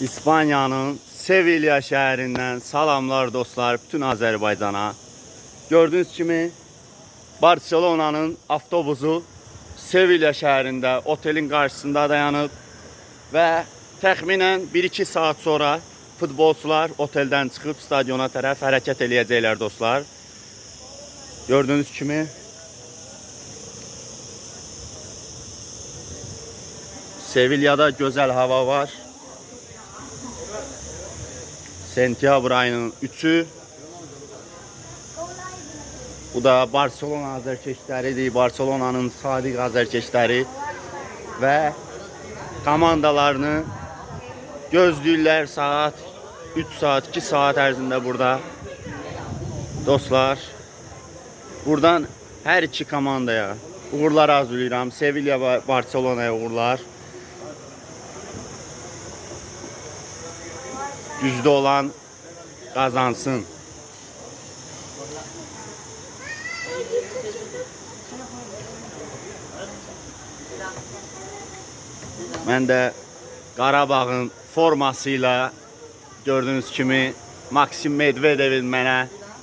İspanya'nın Sevilla şehrinden salamlar dostlar bütün Azerbaycan'a. Gördüğünüz kimi Barcelona'nın avtobusu Sevilla şehrinde otelin karşısında dayanıp ve təxminən 1-2 saat sonra futbolçular oteldən çıxıb stadiona tərəf hərəkət eləyəcəklər dostlar. Gördüyünüz kimi Sevilla'da gözəl hava var. Sentyabr ayının 3-ü. Bu da Barcelona azərkeşləridir. Barcelona'nın sadiq azərkeşləri və komandalarını gözləyirlər saat 3 saat 2 saat ərzində burada dostlar buradan hər iki komandaya uğurlar arzulayıram Sevilla və Barcelona'ya uğurlar güclü olan qazansın Mən də Qarabağın formasıyla gördüyünüz kimi Maksim Medvedevin mənə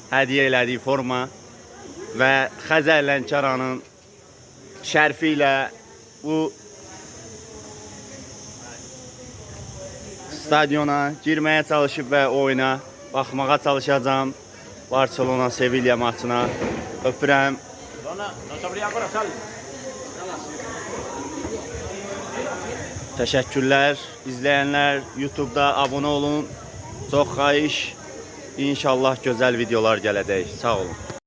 hədiyyə elədiyi forma və Xəzər Lənkəranın şərfi ilə bu stadiona girməyə çalışıb və oyuna baxmağa çalışacağam. Barcelona Sevilla maçına öpürəm. Təşəkkürlər izləyənlər. YouTube-da abunə olun. Çox xahiş. İnşallah gözəl videolar gələcək. Sağ olun.